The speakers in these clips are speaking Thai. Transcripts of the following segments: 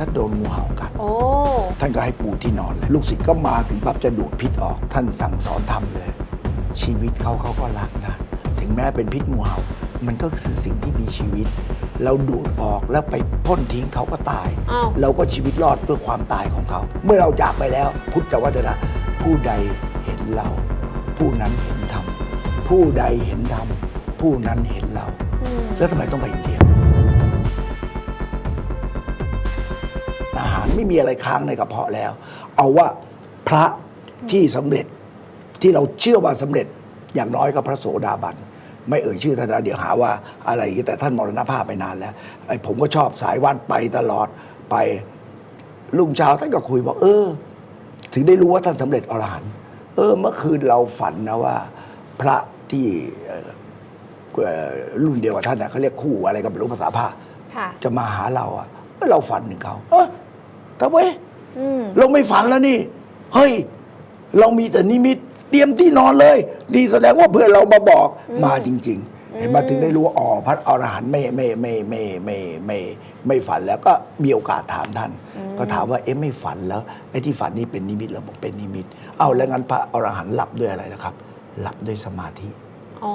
ถ้าโดนงูเห่ากัดโอ้ ท่านก็ให้ปูที่นอนเลยลูกศิษย์ก็มาถึงปั๊บจะดูดพิษออก ท่านสั่งสอนทำเลย ชีวิตเขาเขาก็รักนะ ถึงแม้เป็นพิษงูเห่า มันก็คือสิ่งที่มีชีวิต เราดูดออกแล้วไปพ่นทิ้งเขาก็ตาย อ้าว เราก็ชีวิตรอดด้วยความตายของเขา เมื่อเราจากไปแล้ว พุทธวจนะ ผู้ใดเห็นเรา ผู้นั้นเห็นธรรมผู้ใดเห็นธรรมผู้นั้นเห็นเรา อืมแล้วทำไมต้องไปอินเดีย ไม่มีอะไรค้างในกระเพาะแล้ว เอาว่าพระที่สำเร็จที่เราเชื่อว่าสำเร็จอย่างน้อยก็พระโสดาบันไม่เอ่ยชื่อท่านนะเดี๋ยวหาว่าอะไรอย่างงี้แต่ท่านมรณภาพไปนานแล้วไอ้ผมก็ชอบสายวัดไปตลอดไปลุงเช้าท่านก็คุยบอก เออ ถึงได้รู้ว่าท่านสำเร็จอรหันต์เออ เมื่อคืนเราฝันนะว่า พระที่เอ่อเอ่อรุ่นเดียวกับท่านนะเขาเรียกคู่อะไรกันไม่รู้ภาษาพระค่ะจะมาหาเราอะเอ้ยเราฝันถึงเขาเออ ทำไมอืมเราไม่ฝันแล้วนี่ เฮ้ย เรามีแต่นิมิต เตรียมที่นอนเลยนี่แสดงว่าเพื่อนเรามาบอกมาจริง ๆ เห็นมาถึงได้รู้ว่าอ๋อพระอรหันต์ไม่ไม่ไม่ไม่ไม่ไม่ไม่ฝันแล้วก็มีโอกาสถามท่าน ก็ถามว่าเอ๊ะไม่ฝันแล้วไอ้ที่ฝันนี่เป็นนิมิตเราบอกเป็นนิมิต เอาแล้วงั้นพระอรหันต์หลับด้วยอะไรนะครับ หลับด้วยสมาธิอ๋อ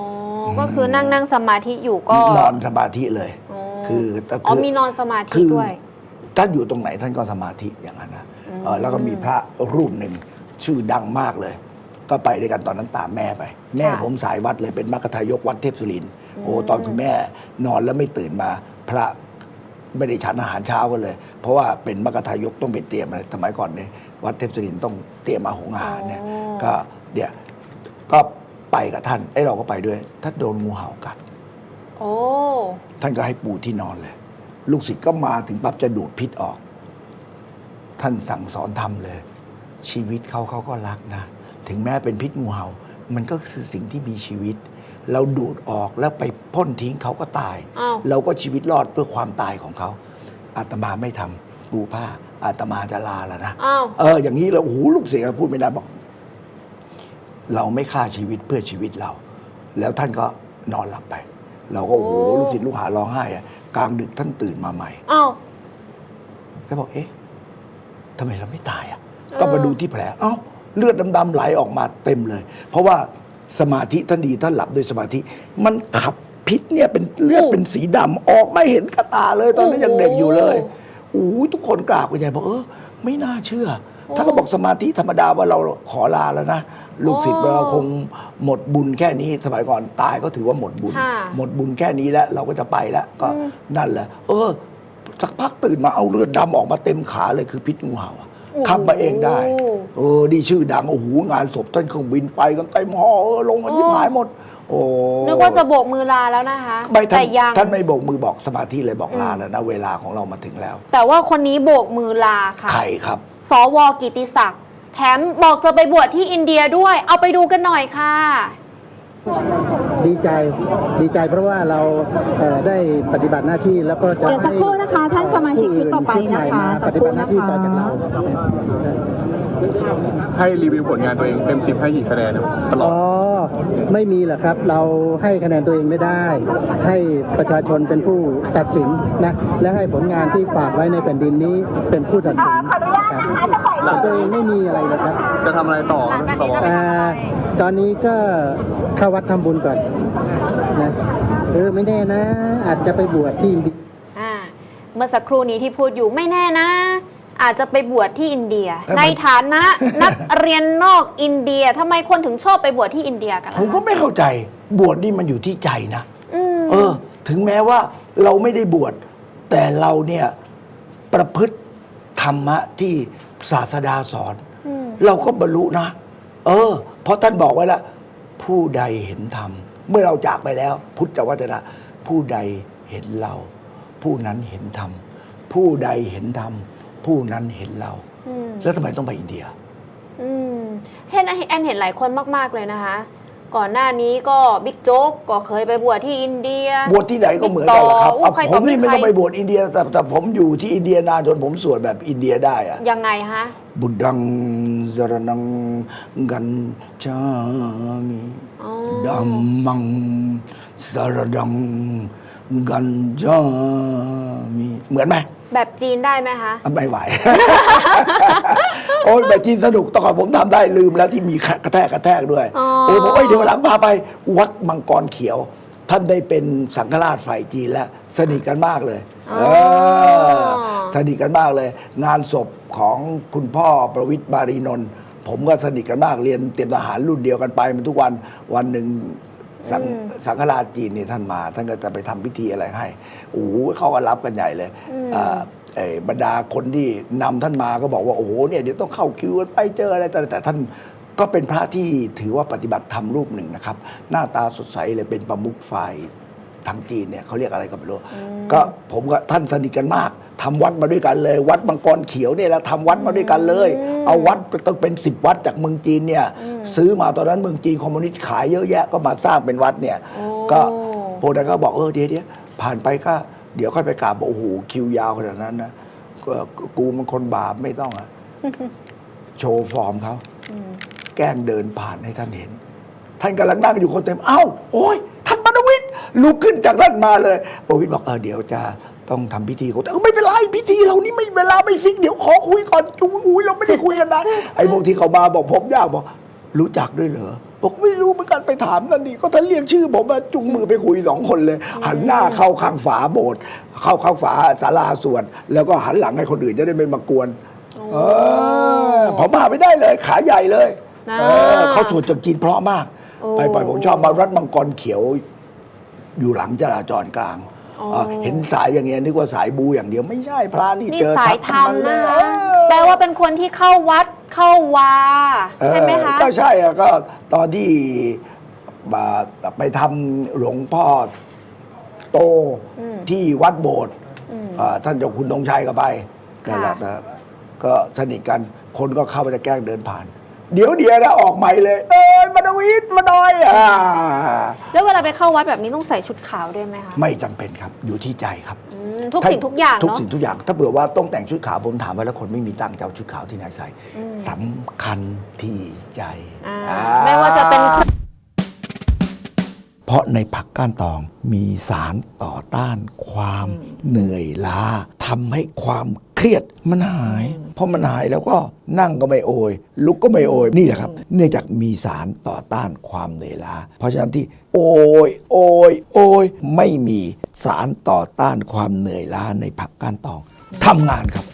ก็คือนั่งนั่งสมาธิอยู่ก็นอนสมาธิเลยอ๋อคือแต่อ๋อคือมีนอนสมาธิคือด้วย ท่านอยู่ตรงไหนท่านก็สมาธิอย่างนั้นนะเออแล้วก็มีพระรูปหนึ่งชื่อดังมากเลย ก็ไปด้วยกันตอนนั้นตามแม่ไป แม่ค่ะผมสายวัดเลยเป็นมรรคทายกวัดเทพสุรินทร์โอ้ตอนคุณแม่นอนแล้วไม่ตื่นมาพระไม่ได้ฉันอาหารเช้ากันเลย เพราะว่าเป็นมรรคทายกต้องไปเตรียมอะไรสมัยก่อนเนี่ยวัดเทพสุรินทร์ต้องเตรียมอาหงอาหารเนี่ยอ๋อก็เดี๋ยวก็ไปกับท่านไอ้ยเราก็ไปด้วยถ้าโดนงูเห่ากัดโอ้ท่านก็ให้ปูที่นอนเลย ลูกศิษย์ก็มาถึงปั๊บจะดูดพิษออก ท่านสั่งสอนทำเลย ชีวิตเขาเขาก็รักนะ ถึงแม้เป็นพิษงูเห่า มันก็คือสิ่งที่มีชีวิต เราดูดออกแล้วไปพ่นทิ้งเขาก็ตาย อ้าว เราก็ชีวิตรอดด้วยความตายของเขาอาตมาไม่ทำปูผ้าอาตมาจะลาแล้วนะ อ้าว เอออย่างนี้แล้วโอ้โหลูกเสียพูดไม่ได้บอก เราไม่ฆ่าชีวิตเพื่อชีวิตเรา แล้วท่านก็นอนหลับไป เราก็โอ้โหโอ้ลูกศิษย์ลูกหาร้องไห้อะกลางดึกท่านตื่นมาใหม่อ้าวก็บอกเอ๊ะทำไมเราไม่ตายอะเออก็มาดูที่แผลเอ้าเลือดดำๆไหลออกมาเต็มเลย เพราะว่าสมาธิท่านดีท่านหลับด้วยสมาธิ มันขับพิษเนี่ยเป็นเลือดเป็นสีดำออกไม่เห็นกระตาเลย ตอนนั้นยังเด็กอยู่เลยโอ้ยทุกคนกราบกันใหญ่บอกเออไม่น่าเชื่อ ถ้าก็บอกสมาธิธรรมดาว่าเราขอลาแล้วนะ ลูกศิษย์เราคงหมดบุญแค่นี้สมัยก่อนตายก็ถือว่าหมดบุญ ค่ะ หมดบุญแค่นี้แล้วเราก็จะไปแล้วก็นั่นแหละ เออสักพักตื่นมาเอาเลือดดำออกมาเต็มขาเลยคือพิษงูเห่าอะโอ้โห ขับมาเองได้ เออดีชื่อดังโอ้โหงานศพท่านเครื่องบินไปกันเต็มหอเออลงกันที่หายหมด โอ้นึกว่าจะโบกมือลาแล้วนะคะไม่ท่าแต่นยังท่านไม่โบกมือบอกสมาธิเลยบอกลาแล้วนะเวลาของเรามาถึงแล้ว แต่ว่าคนนี้โบกมือลาค่ะ ใครครับ สวกิติศักดิ์แถมบอกจะไปบวชที่อินเดียด้วย เอาไปดูกันหน่อยค่ะ ดีใจดีใจเพราะว่าเราเอ่อได้ปฏิบัติหน้าที่แล้วก็จะเดี๋ยวสักครู่นะคะ ท่านสมาชิกชุดต่อไปนะคะปฏิบัติหน้าที่ต่อจากเราให้รีวิวผลงานตัวเองเต็มสิบให้กี่คะแนนครับตลออ๋ดอไม่มีหรอกครับ เราให้คะแนนตัวเองไม่ได้ ให้ประชาชนเป็นผู้ตัดสินนะและให้ผลงานที่ฝากไว้ในแผ่นดินนี้เป็นผู้ตัดสินครับตัวเองไม่มีอะไรเลยครับ จะทำอะไรต่อครับต่ออ่า ตอนนี้ก็เข้าวัดทำบุญก่อนนะเออไม่แน่นะ อาจจะไปบวชที่อินเดียอ่าเมื่อสักครู่นี้ที่พูดอยู่ไม่แน่นะ อาจจะไปบวชที่อินเดียแล้วมันในฐานะนักเรียนนอกอินเดียทำไมคนถึงชอบไปบวชที่อินเดียกันล่ะผมก็ไม่เข้าใจบวชนี่มันอยู่ที่ใจนะอืมเออ ถึงแม้ว่าเราไม่ได้บวชแต่เราเนี่ยประพฤติธรรมะที่ศาสดาสอน เราก็บรรลุนะ เออ เพราะท่านบอกไว้แล้วผู้ใดเห็นธรรมเมื่อเราจากไปแล้ว พุทธวจนะ ผู้ใดเห็นเรา ผู้นั้นเห็นธรรมผู้ใดเห็นธรรมผู้นั้นเห็นเรา อืมแล้วทำไมต้องไปอินเดีย อืมเห็นแอนเห็นหลายคนมาก ๆ เลยนะคะ ก่อนหน้านี้ก็บิ๊กโจ๊กก็เคยไปบวชที่อินเดีย บวชที่ไหนก็เหมือนกันแหละครับบิ๊กต่อเอาใครผต่อมนี่ไม่ใคร ต้องไปบวชอินเดียแต่แต่ผมอยู่ที่อินเดียนานจนผมสวดแบบอินเดียได้อะยังไงฮะ บุดัง สรนังกันจามิอ๋อดัมมังสรดังกันจามีเหมือนไหมแบบจีนได้ไหมคะไม่ไหว โอ้ยแบบจีนสนุกตอนผมทำได้ลืมแล้วที่มีกระแทกกระแทกด้วยอ๋อโอ้ยผมเอ้ยเดี๋ยววันหลังพาไป วัดมังกรเขียว ท่านได้เป็นสังฆราชฝ่ายจีนแล้ว สนิทกันมากเลยเออสนิทกันมากเลย งานศพ ของคุณพ่อประวิตรบารีนนท์ผมก็สนิทกันมากเรียนเตรียมทหารรุ่นเดียวกันไปมันทุกวันวันหนึ่งสังสังฆราชจีนนี่ท่านมา ท่านก็จะไปทำพิธีอะไรให้โอ้โหเขาก็รับกันใหญ่เลยอ่าเอ่อบรรดาคนที่นำท่านมาก็บอกว่าโอ้โหเนี่ยเดี๋ยวต้องเข้าคิวกันไปเจออะไรแต่แต่ท่านก็เป็นพระที่ถือว่าปฏิบัติธรรมรูปหนึ่งนะครับ หน้าตาสดใสเลยเป็นประมุขฝ่าย ทางจีนเนี่ยเขาเรียกอะไรก็ไม่รู้ก็ผมกับท่านสนิทกันมากทำวัดมาด้วยกันเลย วัดมังกรเขียวเนี่ยแล้วทำวัดมาด้วยกันเลย เอาวัดต้องเป็นสิบวัดจากเมืองจีนเนี่ยซื้อมาตอนนั้นเมืองจีนคอมมิวนิสต์ขายเยอะแยะก็มาสร้างเป็นวัดเนี่ยก็พวกนั้นก็บอกเออเดี๋ยวเดี๋ยวผ่านไปก็เดี๋ยวค่อยไปกราบบอกโอ้โหคิวยาวขนาดนั้นนะก็กูมันคนบาปไม่ต้องอะโชว์ฟอร์มเขาแกล้งเดินผ่านให้ท่านเห็น ท่านกำลังนั่งอยู่คนเต็มเอ้าโอ้ย ลุกขึ้นจากนั่นมาเลยบรณวิทย์บอกเออเดี๋ยวจะต้องทำพิธีก่อนแต่ไม่เป็นไรพิธีเรานี่ไม่เวลาไม่ฟิกเดี๋ยวขอคุยก่อนจูอุ้ยเราไม่ได้คุยกันนะไอ้พวกที่เขามาบอกผมยากบอกรู้จักด้วยเหรอบอกไม่รู้เหมือนกันไปถามกันดิก็ท่านเรียกชื่อผมมาจุงมือไปคุยสองคนเลย หันหน้าเข้าข้างฝาโบสถ์เข้าข้างฝาศาลาสวดแล้วก็หันหลังให้คนอื่นจะได้ไม่มากวนเออผมมาไม่ได้เลย ขาใหญ่เลยอ่าเออเขาสวดจากจีนเพราะมากโอ้ไปไปผมชอบมารัดมังกรเขียว อยู่หลังจราจรกลางอ๋อเออเห็นสายอย่างเงี้ยนึกว่าสายบูอย่างเดียวไม่ใช่พระนี่นี่เจอสายธรรมทั้งนะเลยคะเออแปลว่าเป็นคนที่เข้าวัดเข้าวาเออใช่ไหมคะก็ใช่อะก็ตอนที่มาไปทำหลวงพ่อโตที่วัดโบสถ์อ่าท่านเจ้าคุณธงชัยก็ไปนั่นแหละนะก็สนิทกันคนก็เข้าไปจะแกล้งเดินผ่าน เดี๋ยวเดียวนะออกใหม่เลย เอ้ยมาดวิทย์มาดอยอ่าแล้วเวลา ไปเข้าวัดแบบนี้ต้องใส่ชุดขาวด้วยไหมคะไม่จำเป็นครับอยู่ที่ใจครับอืมทุกสิ่งทุกอย่างทุกเนาะ สิ่งทุกอย่าง ถ้าเผื่อว่าต้องแต่งชุดขาวผมถามว่าแล้วคนไม่มีตังค์จะเอาชุดขาวที่ไหนใส่สำคัญที่ใจอ่าอ่าไม่ว่าจะเป็นเพ ราะในผักก้านตองมีสารต่อต้านความเหนื่อยล้าทำให้ความเครียดมันหายพอมันหายแล้วก็นั่งก็ไม่โอย ลุกก็ไม่โอยนี่แหละครับ เนื่องจากมีสารต่อต้านความเหนื่อยล้า เพราะฉะนั้นที่โอยโอยโอยไม่มีสารต่อต้านความเหนื่อยล้าในผักก้านตองทำงานครับ